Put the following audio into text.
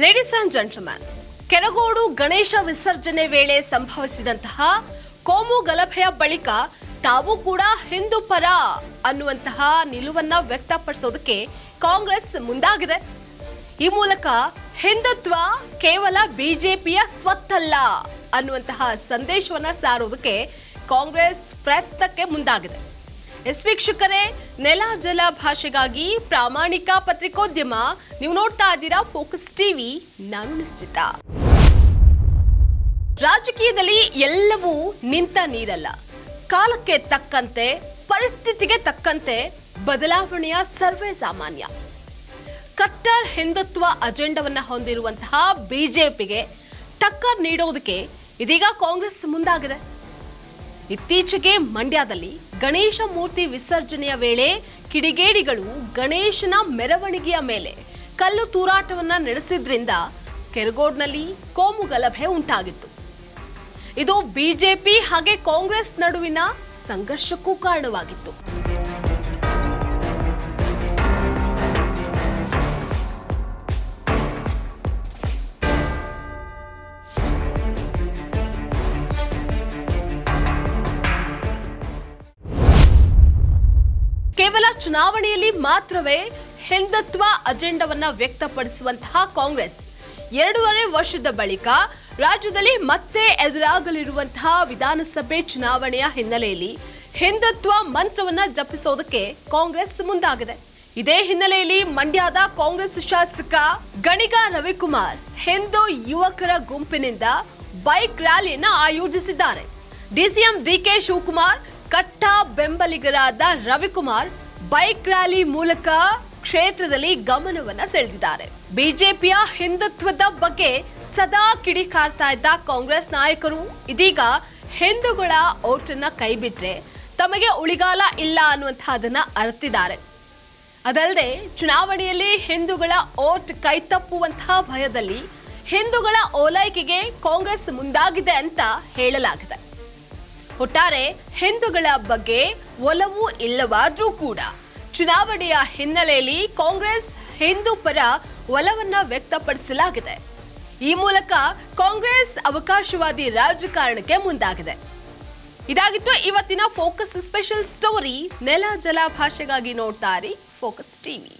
Ladies and gentleman Keragodu Ganesha ವಿಸರ್ಜನೆ ವೇಳೆ ಸಂಭವಿಸಿದಂತಹ ಕೋಮು ಗಲಭೆಯ ಬಳಿಕ ತಾವು ಕೂಡ ಹಿಂದೂ ಪರ ಅನ್ನುವಂತಹ ನಿಲುವನ್ನ ವ್ಯಕ್ತಪಡಿಸೋದಕ್ಕೆ ಕಾಂಗ್ರೆಸ್ ಮುಂದಾಗಿದೆ. ಈ ಮೂಲಕ ಹಿಂದುತ್ವ ಕೇವಲ ಬಿಜೆಪಿಯ ಸ್ವತ್ತಲ್ಲ ಅನ್ನುವಂತಹ ಸಂದೇಶವನ್ನ ಸಾರುವುದಕ್ಕೆ ಕಾಂಗ್ರೆಸ್ ಪ್ರಯತ್ನಕ್ಕೆ ಮುಂದಾಗಿದೆ. ಎಸ್ ವೀಕ್ಷಕರೇ, ನೆಲ ಜಲ ಭಾಷೆಗಾಗಿ ಪ್ರಾಮಾಣಿಕ ಪತ್ರಿಕೋದ್ಯಮ. ನೀವು ನೋಡ್ತಾ ಇದ್ದೀರಾ ಫೋಕಸ್ ಟಿವಿ, ನಾನು ನಿಶ್ಚಿತ. ರಾಜಕೀಯದಲ್ಲಿ ಎಲ್ಲವೂ ನಿಂತ ನೀರಲ್ಲ. ಕಾಲಕ್ಕೆ ತಕ್ಕಂತೆ, ಪರಿಸ್ಥಿತಿಗೆ ತಕ್ಕಂತೆ ಬದಲಾವಣೆಯ ಸರ್ವೇ ಸಾಮಾನ್ಯ. ಕಟ್ಟರ್ ಹಿಂದುತ್ವ ಅಜೆಂಡವನ್ನ ಹೊಂದಿರುವಂತಹ ಬಿಜೆಪಿಗೆ ಟಕ್ಕರ್ ನೀಡೋದಕ್ಕೆ ಇದೀಗ ಕಾಂಗ್ರೆಸ್ ಮುಂದಾಗಿದೆ. ಇತ್ತೀಚೆಗೆ ಮಂಡ್ಯದಲ್ಲಿ ಗಣೇಶ ಮೂರ್ತಿ ವಿಸರ್ಜನೆಯ ವೇಳೆ ಕಿಡಿಗೇಡಿಗಳು ಗಣೇಶನ ಮೆರವಣಿಗೆಯ ಮೇಲೆ ಕಲ್ಲು ತೂರಾಟವನ್ನ ನಡೆಸಿದ್ರಿಂದ ಕೆರಗೋಡ್ನಲ್ಲಿ ಕೋಮು ಗಲಭೆ ಉಂಟಾಗಿತ್ತು. ಇದು ಬಿಜೆಪಿ ಹಾಗೆ ಕಾಂಗ್ರೆಸ್ ನಡುವಿನ ಸಂಘರ್ಷಕ್ಕೂ ಕಾರಣವಾಗಿತ್ತು. ಕೇವಲ ಚುನಾವಣೆಯಲ್ಲಿ ಮಾತ್ರವೇ ಹಿಂದುತ್ವ ಅಜೆಂಡವನ್ನ ವ್ಯಕ್ತಪಡಿಸುವಂತಹ ಕಾಂಗ್ರೆಸ್. ಎರಡೂವರೆ ವರ್ಷದ ಬಳಿಕ ರಾಜ್ಯದಲ್ಲಿ ಮತ್ತೆ ಎದುರಾಗಲಿರುವಂತಹ ವಿಧಾನಸಭೆ ಚುನಾವಣೆಯ ಹಿನ್ನೆಲೆಯಲ್ಲಿ ಹಿಂದುತ್ವ ಮಂತ್ರವನ್ನ ಜಪಿಸೋದಕ್ಕೆ ಕಾಂಗ್ರೆಸ್ ಮುಂದಾಗಿದೆ. ಇದೇ ಹಿನ್ನೆಲೆಯಲ್ಲಿ ಮಂಡ್ಯದ ಕಾಂಗ್ರೆಸ್ ಶಾಸಕ ಗಣಿಗ ರವಿಕುಮಾರ್ ಹಿಂದೂ ಯುವಕರ ಗುಂಪಿನಿಂದ ಬೈಕ್ ರ್ಯಾಲಿಯನ್ನ ಆಯೋಜಿಸಿದ್ದಾರೆ. ಡಿಸಿಎಂ ಡಿಕೆ ಶಿವಕುಮಾರ್ ಕಟ್ಟ ಬೆಂಬಲಿಗರಾದ ರವಿಕುಮಾರ್ ಬೈಕ್ ರ್ಯಾಲಿ ಮೂಲಕ ಕ್ಷೇತ್ರದಲ್ಲಿ ಗಮನವನ್ನ ಸೆಳೆದಿದ್ದಾರೆ. ಬಿಜೆಪಿಯ ಹಿಂದುತ್ವದ ಬಗ್ಗೆ ಸದಾ ಕಿಡಿಕಾರ್ತಾ ಇದ್ದ ಕಾಂಗ್ರೆಸ್ ನಾಯಕರು ಇದೀಗ ಹಿಂದೂಗಳ ಓಟನ್ನ ಕೈಬಿಟ್ರೆ ತಮಗೆ ಉಳಿಗಾಲ ಇಲ್ಲ ಅನ್ನುವಂತಹದನ್ನ ಅರ್ತಿದ್ದಾರೆ. ಅದಲ್ಲದೆ ಚುನಾವಣೆಯಲ್ಲಿ ಹಿಂದೂಗಳ ಓಟ್ ಕೈತಪ್ಪುವಂತಹ ಭಯದಲ್ಲಿ ಹಿಂದೂಗಳ ಓಲೈಕೆಗೆ ಕಾಂಗ್ರೆಸ್ ಮುಂದಾಗಿದೆ ಅಂತ ಹೇಳಲಾಗಿದೆ. ಒಟ್ಟಾರೆ ಹಿಂದೂಗಳ ಬಗ್ಗೆ ಒಲವು ಇಲ್ಲವಾದರೂ ಕೂಡ ಚುನಾವಣೆಯ ಹಿನ್ನೆಲೆಯಲ್ಲಿ ಕಾಂಗ್ರೆಸ್ ಹಿಂದೂ ಪರ ಒಲವನ್ನ ವ್ಯಕ್ತಪಡಿಸಲಾಗಿದೆ. ಈ ಮೂಲಕ ಕಾಂಗ್ರೆಸ್ ಅವಕಾಶವಾದಿ ರಾಜಕಾರಣಕ್ಕೆ ಮುಂದಾಗಿದೆ. ಇದಾಗಿತ್ತು ಇವತ್ತಿನ ಫೋಕಸ್ ಸ್ಪೆಷಲ್ ಸ್ಟೋರಿ. ನೆಲ ಜಲ ಭಾಷೆಗಾಗಿ ನೋಡ್ತಾ ಫೋಕಸ್ ಟಿವಿ.